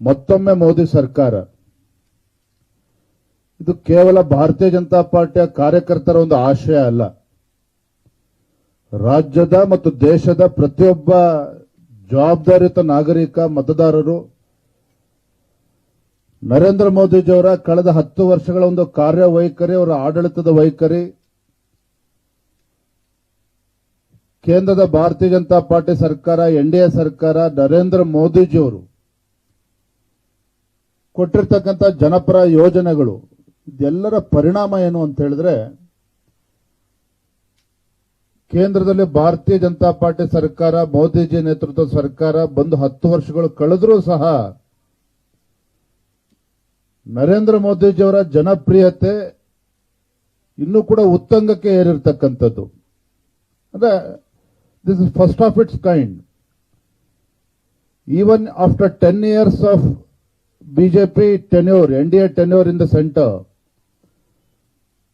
ಮತ್ತೊಮ್ಮೆ ಮೋದಿ ಸರ್ಕಾರ. ಇದು ಕೇವಲ ಭಾರತೀಯ ಜನತಾ ಪಾರ್ಟಿಯ ಕಾರ್ಯಕರ್ತರ ಒಂದು ಆಶಯ ಅಲ್ಲ. ರಾಜ್ಯದ ಮತ್ತು ದೇಶದ ಪ್ರತಿಯೊಬ್ಬ ಜವಾಬ್ದಾರಿಯುತ ನಾಗರಿಕ, ಮತದಾರರು ನರೇಂದ್ರ ಮೋದಿಜಿಯವರ ಕಳೆದ ಹತ್ತು ವರ್ಷಗಳ ಒಂದು ಕಾರ್ಯವೈಖರಿ ಅವರ ಆಡಳಿತದ ವೈಖರಿ, ಕೇಂದ್ರದ ಭಾರತೀಯ ಜನತಾ ಪಾರ್ಟಿ ಸರ್ಕಾರ ಎನ್ಡಿಎ ಸರ್ಕಾರ, ನರೇಂದ್ರ ಮೋದಿಜಿಯವರು ಕೊಟ್ಟಿರ್ತಕ್ಕಂಥ ಜನಪರ ಯೋಜನೆಗಳು, ಇದೆಲ್ಲರ ಪರಿಣಾಮ ಏನು ಅಂತ ಹೇಳಿದ್ರೆ, ಕೇಂದ್ರದಲ್ಲಿ ಭಾರತೀಯ ಜನತಾ ಪಾರ್ಟಿ ಸರ್ಕಾರ, ಮೋದಿಜಿ ನೇತೃತ್ವದ ಸರ್ಕಾರ ಬಂದು ಹತ್ತು ವರ್ಷಗಳು ಕಳೆದರೂ ಸಹ ನರೇಂದ್ರ ಮೋದಿಜಿಯವರ ಜನಪ್ರಿಯತೆ ಇನ್ನೂ ಕೂಡ ಉತ್ತಂಗಕ್ಕೆ ಏರಿರ್ತಕ್ಕಂಥದ್ದು. ಅಂದ್ರೆ this is first of its kind even after ten years of BJP tenure NDA tenure in the centre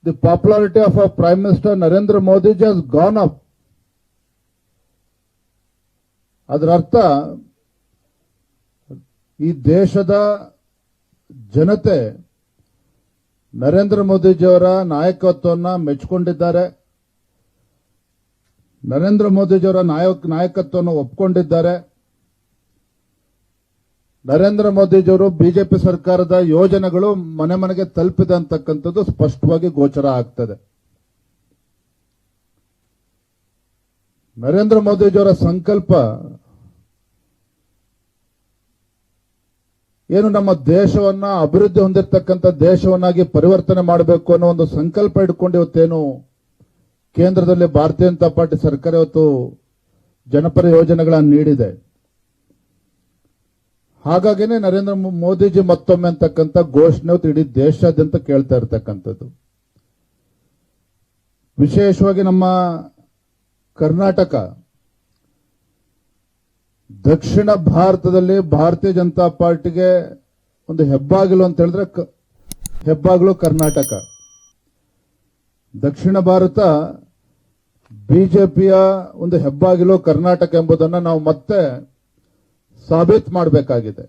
the popularity of a prime minister Narendra Modiji has gone up ಅದರ ಅರ್ಥ ಈ ದೇಶದ ಜನತೆ ನರೇಂದ್ರ ಮೋದಿಜಿಯವರ ನಾಯಕತ್ವವನ್ನು ಮೆಚ್ಚಿಕೊಂಡಿದ್ದಾರೆ ನರೇಂದ್ರ ಮೋದಿಜಿಯವರ ನಾಯಕ ನಾಯಕತ್ವವನ್ನು ಒಪ್ಕೊಂಡಿದ್ದಾರೆ ನರೇಂದ್ರ ಮೋದಿಜಿಯವರು ಬಿಜೆಪಿ ಸರ್ಕಾರದ ಯೋಜನೆಗಳು ಮನೆ ಮನೆಗೆ ತಲುಪಿದೆ ಅಂತಕ್ಕಂಥದ್ದು ಸ್ಪಷ್ಟವಾಗಿ ಗೋಚರ ಆಗ್ತದೆ. ನರೇಂದ್ರ ಮೋದಿಜಿಯವರ ಸಂಕಲ್ಪ ಏನು ನಮ್ಮ ದೇಶವನ್ನ ಅಭಿವೃದ್ಧಿ ಹೊಂದಿರತಕ್ಕಂಥ ದೇಶವನ್ನಾಗಿ ಪರಿವರ್ತನೆ ಮಾಡಬೇಕು ಅನ್ನೋ ಒಂದು ಸಂಕಲ್ಪ ಇಟ್ಕೊಂಡು ಇವತ್ತೇನು ಕೇಂದ್ರದಲ್ಲಿ ಭಾರತೀಯ ಜನತಾ ಪಾರ್ಟಿ ಸರ್ಕಾರ ಇವತ್ತು ಜನಪರ ಯೋಜನೆಗಳನ್ನು ನೀಡಿದೆ. ಹಾಗಾಗಿನೇ ನರೇಂದ್ರ ಮೋದಿಜಿ ಮತ್ತೊಮ್ಮೆ ಅಂತಕ್ಕಂಥ ಘೋಷಣೆ ಇಡೀ ದೇಶಾದ್ಯಂತ ಕೇಳ್ತಾ ಇರತಕ್ಕಂಥದ್ದು. ವಿಶೇಷವಾಗಿ ನಮ್ಮ ಕರ್ನಾಟಕ, ದಕ್ಷಿಣ ಭಾರತದಲ್ಲಿ ಭಾರತೀಯ ಜನತಾ ಪಾರ್ಟಿಗೆ ಒಂದು ಹೆಬ್ಬಾಗಿಲು ಅಂತ ಹೇಳಿದ್ರೆ ಹೆಬ್ಬಾಗಿಲು ಕರ್ನಾಟಕ. ದಕ್ಷಿಣ ಭಾರತ ಬಿಜೆಪಿಯ ಒಂದು ಹೆಬ್ಬಾಗಿಲು ಕರ್ನಾಟಕ ಎಂಬುದನ್ನು ನಾವು ಮತ್ತೆ ಸಾಬೀತು ಮಾಡಬೇಕಾಗಿದೆ.